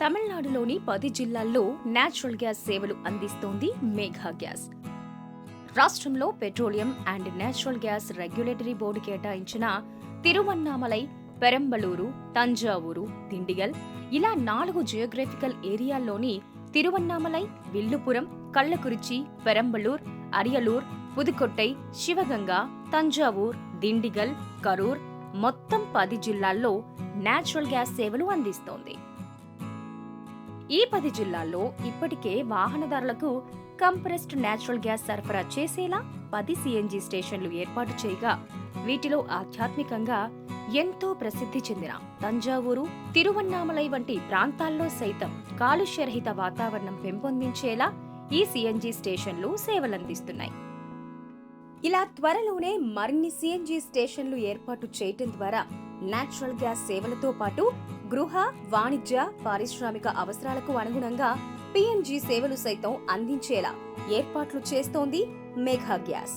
తమిళనాడులోని పది జిల్లాల్లో నేచురల్ గ్యాస్ సేవలు అందిస్తోంది మేఘా గ్యాస్. రాష్ట్రంలో petroleum and natural gas regulatory board కేటాయించిన తిరువన్నామలై పెరంబలూరు తంజావూరు దిండిగల్ ఇలా నాలుగు జియోగ్రఫికల్ ఏరియాల్లోని తిరువన్నామలై విల్లుపురం కళ్ళకురిచి పెరంబలూర్ అరియలూర్ పుదుకొట్టై శివగంగ తంజావూర్ దిండిగల్ కరూర్ మొత్తం పది జిల్లాల్లో నేచురల్ గ్యాస్ సేవలు అందిస్తోంది. ఈ పది జిల్లాల్లో ఇప్పటికే వాహనదారులకు కంప్రెస్డ్ నేచురల్ గ్యాస్ సరఫరా చేసేలా పది సిఎన్జి స్టేషన్లు ఏర్పాటు చేయగా వీటిలో ఆధ్యాత్మికంగా ఎంతో ప్రసిద్ధి చెందిన తంజావూరు తిరువన్నామలై వంటి ప్రాంతాల్లో సైతం కాలుష్యరహిత వాతావరణం పెంపొందించేలా ఈ సిఎన్జి స్టేషన్లు సేవలందిస్తున్నాయి. ఇలా త్వరలోనే మరిన్ని సిఎన్జి స్టేషన్లు ఏర్పాటు చేయటం ద్వారా నేచురల్ గ్యాస్ సేవలతో పాటు గృహ వాణిజ్య పారిశ్రామిక అవసరాలకు అనుగుణంగా పిఎన్జి సేవలు సైతం అందించేలా ఏర్పాట్లు చేస్తోంది మేఘా గ్యాస్